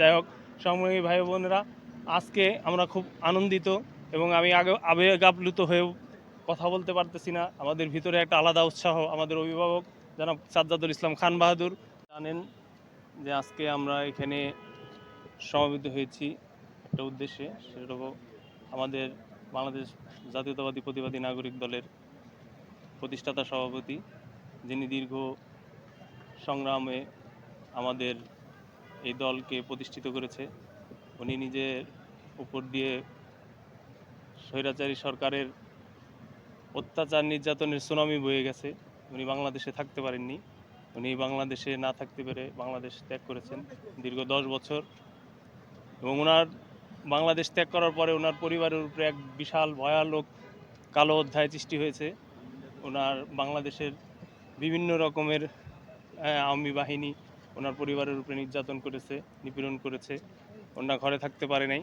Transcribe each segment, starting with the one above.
যাই হোক সংগ্রামী ভাই বোনেরা, আজকে আমরা খুব আনন্দিত এবং আমি আগে আবেগ আপ্লুত হয়েও কথা বলতে পারতেছি না। আমাদের ভিতরে একটা আলাদা উৎসাহ আমাদের অভিভাবক জনাব সাজ্জাদুল ইসলাম খান বাহাদুর জানেন যে আজকে আমরা এখানে সমবেত হয়েছি একটা উদ্দেশ্যে, সেটা আমাদের বাংলাদেশ জাতীয়তাবাদী প্রতিবাদী নাগরিক দলের প্রতিষ্ঠাতা সভাপতি, যিনি দীর্ঘ সংগ্রামে আমাদের এই দলকে প্রতিষ্ঠিত করেছে। উনি নিজের উপর দিয়ে স্বৈরাচারী সরকারের অত্যাচার নির্যাতনের সুনামি বয়ে গেছে। উনি বাংলাদেশে থাকতে পারেননি। উনি বাংলাদেশে না থাকতে পেরে বাংলাদেশ ত্যাগ করেছেন দীর্ঘ দশ বছর। এবং ওনার বাংলাদেশ ত্যাগ করার পরে ওনার পরিবারের উপরে এক বিশাল ভয়ালোক কালো অধ্যায় সৃষ্টি হয়েছে। ওনার বাংলাদেশের বিভিন্ন রকমের আওয়ামী বাহিনী ওনার পরিবারের উপরে নির্যাতন করেছে, নিপীড়ন করেছে। ওনার ঘরে থাকতে পারে নাই।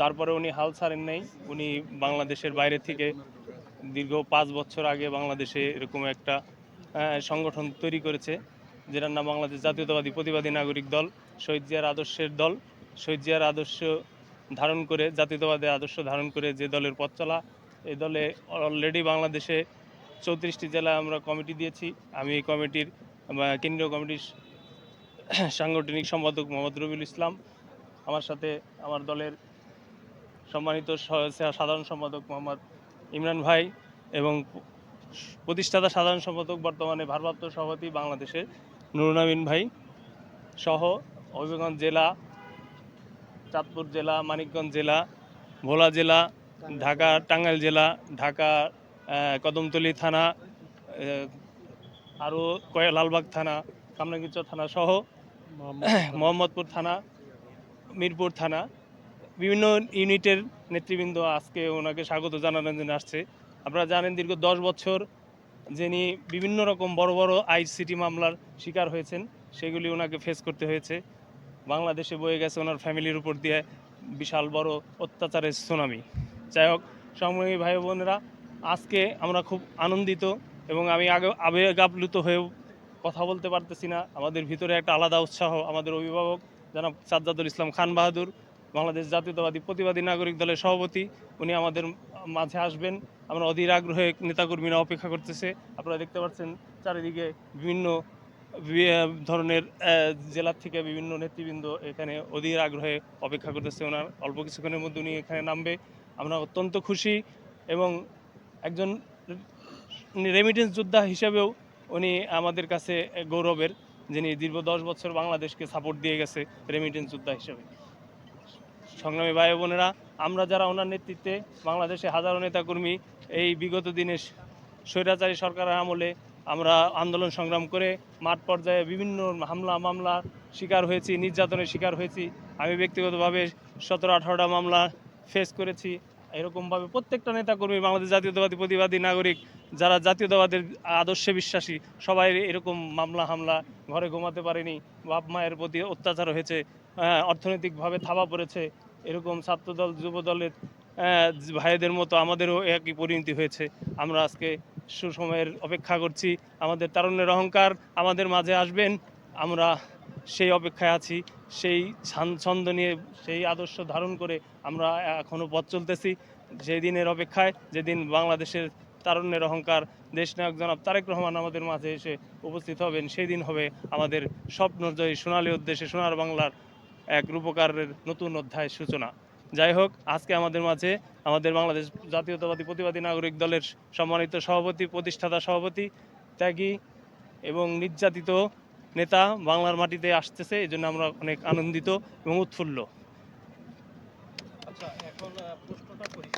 তারপরে উনি হাল ছাড়েন নাই। উনি বাংলাদেশের বাইরে থেকে দীর্ঘ পাঁচ বছর আগে বাংলাদেশে এরকম একটা সংগঠন তৈরি করেছে, যেটার নাম বাংলাদেশ জাতীয়তাবাদী প্রতিবাদী নাগরিক দল, শহীদ জিয়ার আদর্শের দল। শহীদ জিয়ার আদর্শ ধারণ করে, জাতীয়তাবাদের আদর্শ ধারণ করে যে দলের পথ চলা, এই দলে অলরেডি বাংলাদেশে চৌত্রিশটি জেলায় আমরা কমিটি দিয়েছি। আমি এই কমিটির কেন্দ্রীয় কমিটির সাংগঠনিক সম্পাদক মোহাম্মদ রবিউল ইসলাম, আমার সাথে আমার দলের সম্মানিত সাধারণ সম্পাদক মোহাম্মদ ইমরান ভাই এবং প্রতিষ্ঠাতা সাধারণ সম্পাদক বর্তমানে ভারপ্রাপ্ত সভাপতি বাংলাদেশের নুরুল আমিন ভাই সহ হবিগঞ্জ জেলা, চাঁদপুর জেলা, মানিকগঞ্জ জেলা, ভোলা জেলা, ঢাকা, টাঙ্গাইল জেলা, ঢাকা কদমতলী থানা আরও লালবাগ থানা কামরাঙ্গীরচর থানা সহ মোহাম্মদপুর। থানা মিরপুর থানা বিভিন্ন ইউনিটের নেতৃবৃন্দ আজকে ওনাকে স্বাগত জানানোর জন্য আসছে। আপনারা জানেন দীর্ঘ দশ বছর যিনি বিভিন্ন রকম বড় বড় আইসিটি মামলার শিকার হয়েছেন সেগুলি ওনাকে ফেস করতে হয়েছে। বাংলাদেশে বয়ে গেছে ওনার ফ্যামিলির উপর দিয়ে বিশাল বড় অত্যাচারের সুনামি। যাই হোক সংগ্রামী ভাই বোনেরা আজকে আমরা খুব আনন্দিত এবং আমি আগে আবেগ আপ্লুত হয়েও কথা বলতে পারতেছি না। আমাদের ভিতরে একটা আলাদা উৎসাহ আমাদের অভিভাবক, জনাব সাজ্জাদুল ইসলাম খান বাহাদুর, বাংলাদেশ জাতীয়তাবাদী প্রতিবাদী নাগরিক দলের সভাপতি, উনি আমাদের মাঝে আসবেন। আমরা অধীর আগ্রহে নেতাকর্মীরা অপেক্ষা করতেছে। আপনারা দেখতে পাচ্ছেন চারিদিকে বিভিন্ন ধরনের জেলার থেকে বিভিন্ন নেতৃবৃন্দ এখানে অধীর আগ্রহে অপেক্ষা করতেছে। ওনার অল্প কিছুক্ষণের মধ্যে উনি এখানে নামবে। আমরা অত্যন্ত খুশি এবং একজন রেমিটেন্স যোদ্ধা হিসেবেও উনি আমাদের কাছে গৌরবের, যিনি দীর্ঘ দশ বছর বাংলাদেশকে সাপোর্ট দিয়ে গেছে রেমিটেন্স যোদ্ধা হিসেবে। সংগ্রামী ভাই বোনেরা, আমরা যারা ওনার নেতৃত্বে বাংলাদেশে হাজারো নেতাকর্মী এই বিগত দিনে স্বৈরাচারী সরকারের আমলে আমরা আন্দোলন সংগ্রাম করে মাঠ পর্যায়ে বিভিন্ন হামলা, মামলা শিকার হয়েছি, নির্যাতনের শিকার হয়েছি। আমি ব্যক্তিগতভাবে সতেরো, আঠারোটা মামলা ফেস করেছি। এরকমভাবে প্রত্যেকটা নেতাকর্মী, বাংলাদেশ জাতীয়তাবাদী প্রতিবাদী নাগরিক যারা জাতীয়তাবাদের আদর্শে বিশ্বাসী, সবাই এরকম মামলা হামলা, ঘরে ঘুমাতে পারেনি, বাপ মায়ের প্রতি অত্যাচার হয়েছে অর্থনৈতিকভাবে থাবা পড়েছে, এরকম ছাত্রদল, যুবদলের ভাইদের মতো আমাদেরও একই পরিণতি হয়েছে। আমরা আজকে সুসময়ের অপেক্ষা করছি। আমাদের তারুণ্যের অহংকার আমাদের মাঝে আসবেন। আমরা সেই অপেক্ষায় আছি, সেই ছান- ছন্দ নিয়ে, সেই আদর্শ ধারণ করে আমরা এখনও পথ চলতেছি। সেই দিনের অপেক্ষায়, যেদিন বাংলাদেশের তারুণ্যের অহংকার দেশ নায়ক জনাব তারেক রহমান আমাদের মাঝে এসে উপস্থিত হবেন। সেই দিন হবে আমাদের স্বপ্নজয়ী সোনালী উদ্দেশ্যে সোনার বাংলার এক রূপকারের নতুন অধ্যায়ের সূচনা। যাই হোক, আজকে আমাদের মাঝে আমাদের বাংলাদেশ জাতীয়তাবাদী প্রতিবাদী নাগরিক দলের সম্মানিত সভাপতি, প্রতিষ্ঠাতা সভাপতি, ত্যাগী এবং নির্যাতিত নেতা বাংলার মাটিতে আসতেছে। এই জন্য আমরা অনেক আনন্দিত এবং উৎফুল্ল। আচ্ছা এখন প্রশ্নটা করি